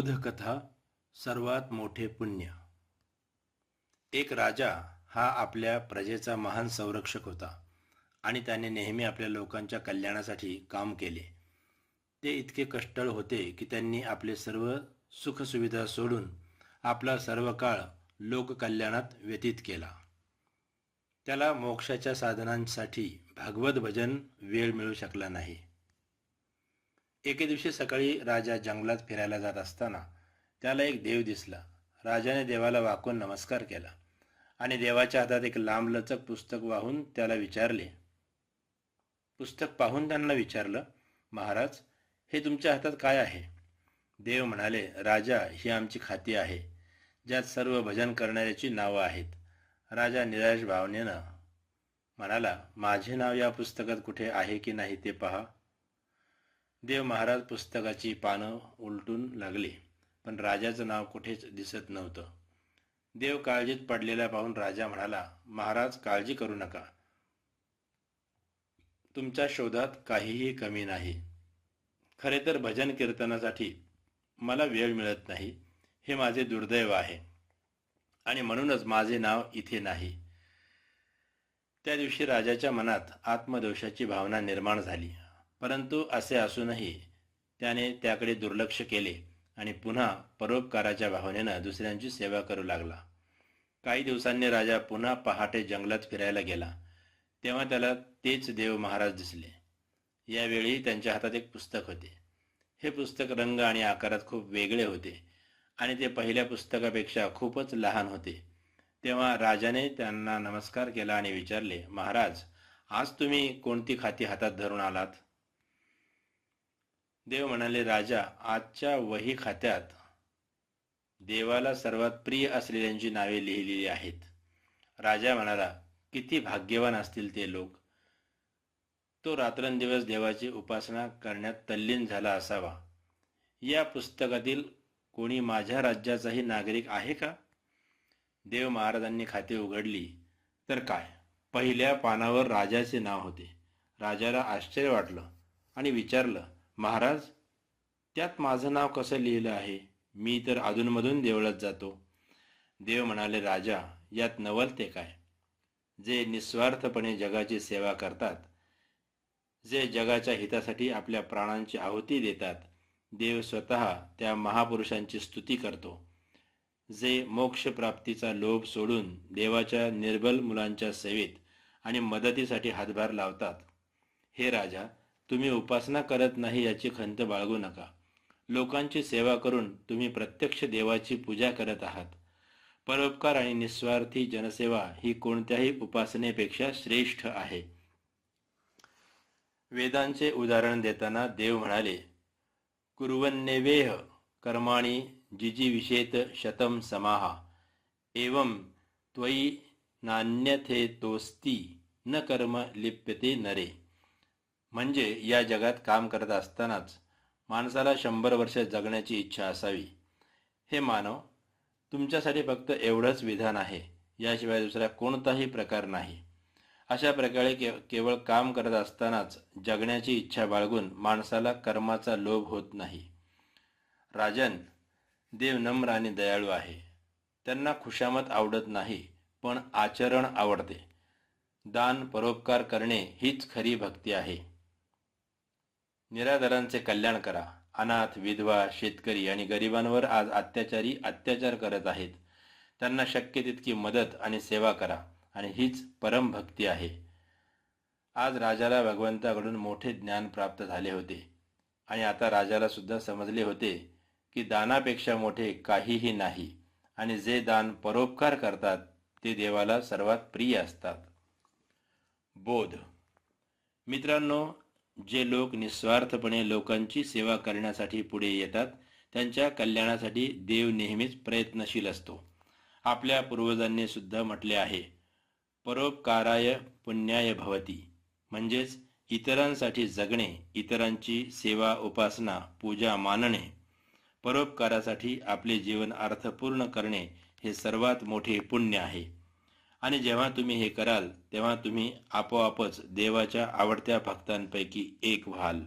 शोधकथा सर्वात मोठे पुण्य. एक राजा हा आपल्या प्रजेचा महान संरक्षक होता आणि त्याने नेहमी आपल्या लोकांच्या कल्याणासाठी काम केले. ते इतके कष्टळ होते की त्यांनी आपले सर्व सुखसुविधा सोडून आपला सर्व काळ लोककल्याणात व्यतीत केला. त्याला मोक्षाच्या साधनांसाठी भागवत भजन वेळ मिळू शकला नाही. एके दिवशी सकाळी राजा जंगलात फिरायला जात असताना त्याला एक देव दिसला. राजाने देवाला वाकून नमस्कार केला आणि देवाच्या हातात एक लांबलचक पुस्तक वाहून त्याला विचारले पुस्तक पाहून त्यांना विचारलं महाराज हे तुमच्या हातात काय आहे? देव म्हणाले राजा ही आमची खाती आहे ज्यात सर्व भजन करणाऱ्याची नावं आहेत. राजा निराश भावनेनं म्हणाला माझे नाव या पुस्तकात कुठे आहे की नाही ते पहा. देव महाराज पुस्तकाची पानं उलटून लागली पण राजाचं नाव कुठेच दिसत नव्हतं. देव काळजीत पडलेला पाहून राजा म्हणाला महाराज काळजी करू नका. तुमच्या शोधात काहीही कमी नाही. खरे तर भजन कीर्तनासाठी मला वेळ मिळत नाही. हे माझे दुर्दैव आहे. आणि म्हणूनच माझे नाव इथे नाही. त्या दिवशी राजाच्या मनात आत्मदोषाची भावना निर्माण झाली. परंतु असे असूनही त्याने त्याकडे दुर्लक्ष केले आणि पुन्हा परोपकाराच्या भावनेनं दुसऱ्यांची सेवा करू लागला. काही दिवसांनी राजा पुन्हा पहाटे जंगलात फिरायला गेला. तेव्हा त्याला तेच देव महाराज दिसले. यावेळी त्यांच्या हातात एक पुस्तक होते. हे पुस्तक रंग आणि आकारात खूप वेगळे होते आणि ते पहिल्या पुस्तकापेक्षा खूपच लहान होते. तेव्हा राजाने त्यांना नमस्कार केला आणि विचारले महाराज आज तुम्ही कोणती खाती हातात धरून आलात? देव म्हणाले राजा आजच्या वही खात्यात देवाला सर्वात प्रिय असलेल्यांची नावे लिहिलेली आहेत. राजा म्हणाला किती भाग्यवान असतील ते लोक. तो रात्रंदिवस देवाची उपासना करण्यात तल्लीन झाला असावा. या पुस्तकातील कोणी माझ्या राज्याचाही नागरिक आहे का? देव महाराजांनी खाते उघडली. तर काय? पहिल्या पानावर राजाचे नाव होते. राजाला आश्चर्य वाटलं आणि विचारलं महाराज त्यात माझं नाव कसं लिहिलं आहे? मी तर अधूनमधून देवळात जातो. देव म्हणाले राजा यात नवलते काय? जे निस्वार्थपणे जगाची सेवा करतात जे जगाच्या हितासाठी आपल्या प्राणांची आहुती देतात देव स्वतः त्या महापुरुषांची स्तुती करतो. जे मोक्षप्राप्तीचा लोभ सोडून देवाच्या निर्बल मुलांच्या सेवेत आणि मदतीसाठी हातभार लावतात. हे राजा तुम्ही उपासना करत नाही याची खंत बाळगू नका. लोकांची सेवा करून तुम्ही प्रत्यक्ष देवाची पूजा करत आहात. परोपकार आणि निस्वार्थी जनसेवा ही कोणत्याही उपासनेपेक्षा श्रेष्ठ आहे. वेदांचे उदाहरण देताना देव म्हणाले कुर्वन्नेवेह कर्माणी जिजीविषेत शतम समाहा एवं त्वयी नान्यथे तोस्ती न कर्म लिप्यते नरे। म्हणजे या जगात काम करत असतानाच माणसाला शंभर वर्ष जगण्याची इच्छा असावी. हे मानव तुमच्यासाठी फक्त एवढंच विधान आहे. याशिवाय दुसरा कोणताही प्रकार नाही. अशा प्रकारे के केवळ काम करत असतानाच जगण्याची इच्छा बाळगून माणसाला कर्माचा लोभ होत नाही. राजन देव नम्र आणि दयाळू आहे. त्यांना खुशामत आवडत नाही पण आचरण आवडते. दान परोपकार करणे हीच खरी भक्ती आहे. निराधारांचे कल्याण करा. अनाथ विधवा शेतकरी आणि गरिबांवर आज अत्याचारी अत्याचार करत आहेत. त्यांना शक्य तितकी मदत आणि सेवा करा आणि हीच परमभक्ती आहे. आज राजाला भगवंताकडून मोठे ज्ञान प्राप्त झाले होते. आणि आता राजाला सुद्धा समजले होते की दानापेक्षा मोठे काहीही नाही आणि जे दान परोपकार करतात ते देवाला सर्वात प्रिय असतात. बोध. मित्रांनो जे लोक निस्वार्थपणे लोकांची सेवा करण्यासाठी पुढे येतात त्यांच्या कल्याणासाठी देव नेहमीच प्रयत्नशील असतो. आपल्या पूर्वजांनी सुद्धा म्हटले आहे परोपकाराय पुण्याय भवती. म्हणजेच इतरांसाठी जगणे इतरांची सेवा उपासना पूजा मानणे परोपकारासाठी आपले जीवन अर्थपूर्ण करणे हे सर्वात मोठे पुण्य आहे. आणि जेव्हा तुम्ही हे कराल तेव्हा तुम्ही आपोआपच देवाच्या आवडत्या भक्तांपैकी एक व्हाल.